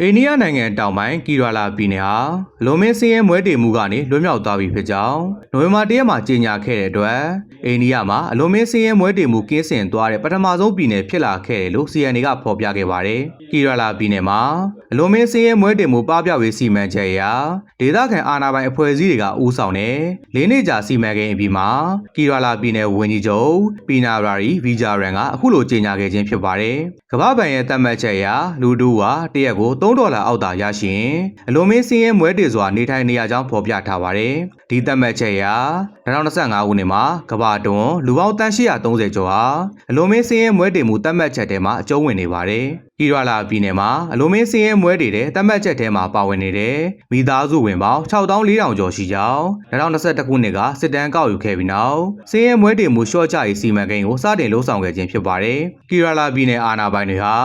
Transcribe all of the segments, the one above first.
အိန္ဒိယနိုင်ငံတောင်ပိုင်းကီရာလာပြည်နယ်ဟာအလွန်မင်းစင်းရဲမွဲတေမှုကနေလွတ်မြောက်သွားပြီဖြစ်ကြောင်းနိုဝင်ဘာ၁ရက်မှာကြေညာခဲ့တဲ့အတွက်အိန္ဒိယမှာအလွန်မင်းစင်းရဲမွဲတေမှုကင်းစင်သွားတဲ့ပထမဆုံးပြည်နယ်ဖြစ်လာခဲ့တယ်လို့ CNA ကဖော်ပြခဲ့ပါတယ်။ကီရာလာပြည်နယ်မှာအလွန်မင်းစင်းရဲမွဲတေမှုပပျောက်ရေးစီမံချက်အရဒေသခံအာဏာပိုင်အဖွဲ့အစည်းတွေကဦးဆောင်တဲ့လေးနှစ်ကြာစီမံကိန်းအပြီးမှာကီရာလာပြည်နယ်ဝန်ကြီးချုပ်ပီနာရာရီဗီဂျာရန်ကအခုလိုကြေညာခဲ့ခြင်းဖြစ်ပါတယ်။ကမ္ဘာ့ဘဏ်ရဲ့သတ်မှတ်ချက်အရလူတူကတရက်ကို3ဒေါ်လာအောက်သာရရှိရင်အလွန်မင်းစင်းရဲမွဲတေစွာနေထိုင်နေရကြောင်းဖော်ပြထားပါတယ်။ဒီသတ်မှတ်ချက်အရ2025ခုနှစ်မှာကမ္ဘာတွင်လူပေါင်းတန်း830ကျော်ဟာအလွန်မင်းစင်းရဲမွဲတေမှုသတ်မှတ်ချက်ထဲမှာအကျုံးဝင်နေပါတယ်။ဤရလာပြည်နယ်မှာအလွန်မင်းစင်းရဲမွဲတေတဲ့သတ်မှတ်ချက်ထဲမှာပါဝင်နေတဲ့မိသားစုဝင်ပေါင်း6400ကျော်ရှိကြောင်း2021ခုနှစ်ကစစ်တမ်းကောက်ယူခဲ့ပြီးနောက်စင်းရဲမွဲတေမှုရှော့ချရေးစီမံကိန်းကိုစတင်လှုပ်ဆောင်ခဲ့ခြင်းဖြစ်ပါတယ်။ကီရာလာပြည်နယ်အာဏာပိုင်တွေဟာ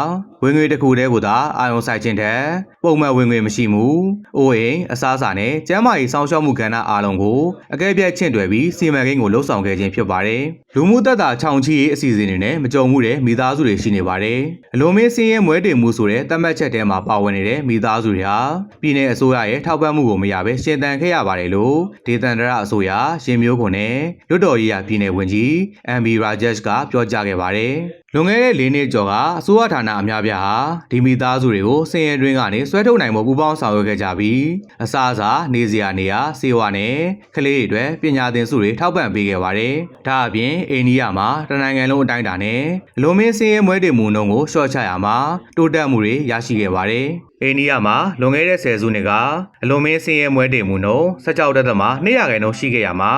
ဝင်ငွေတစ်ခုတည်းကိုသာအာရုံစိုက်ခြင်းတဲ့ပုံမှန်ဝင်ငွေမရှိမှု။အိုးအိမ်အစားအစာနဲ့ကျန်းမာရေးစောင့်ရှောက်မှုကဏ္ဍအားလုံးကိုအကဲပြတ်ချင့်တွယ်ပြီးစီမံကိန်းကိုလှုပ်ဆောင်ခဲ့ခြင်းဖြစ်ပါတယ်။လူမှုသက်သာချောင်ချီရေးအစီအစဉ်တွေနဲ့မကြုံမှုတဲ့မိသားစုတွေရှိနေပါတယ်။အလွန်မင်းစင်းရဲမွဲတေမှုဆိုတဲ့သတ်မှတ်ချက်ထဲမှာပါဝင်နေတဲ့မိသားစုတွေဟာပြည်내အစိုးရရဲ့ထောက်ပံ့မှုကိုမရဘဲရှင်သန်ခဲ့ရပါတယ်လို့ဒေသန္တရအစိုးရရင်မျိုးခွန်နဲ့လွတ်တော်ရေးရာပြည်내ဝန်ကြီး MB Rajesh ကပြောကြားခဲ့ပါတယ်။လွန်ခဲ့တဲ့၄နှစ်ကျော်ကအစိုးရဌာနအများပြားဟာဒီမိသားစုတွေကိုစင်ရဲတွင်းကနေဆွဲထုတ်နိုင်မှုပူးပေါင်းဆောင်ရွက်ခဲ့ကြပြီးအစားအစာနေစရာနေရာစေဝါနဲ့ကလေးတွေအတွက်ပညာသင်စုတွေထောက်ပံ့ပေးခဲ့ပါတယ်။ဒါအပြင်အိန္ဒိယမှာတနိုင်ငံလုံးအတိုင်းအတာနဲ့အလွန်မင်းစင်ရဲမွဲတေမှုနှုန်းကိုရှော့ချရမှာတိုးတက်မှုတွေရရှိခဲ့ပါတယ်။အိန္ဒိယမှာလွန်ခဲ့တဲ့ဆယ်စုနှစ်ကအလွန်မင်းစင်ရဲမွဲတေမှုနှုန်း16တက်သမ200ရာခိုင်နှုန်းရှိခဲ့ရမှာ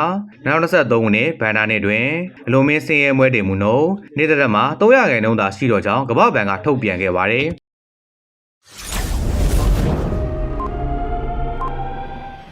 2023ခုနှစ်ဘဏ္ဍာနှစ်တွင်အလွန်မင်းစင်ရဲမွဲတေမှုနှုန်းနေ့တက်သမ300ရာခိုင်နှုန်းသာရှိတော့ကြောင်းကမ္ဘာ့ဘဏ်ကထုတ်ပြန်ခဲ့ပါတယ်။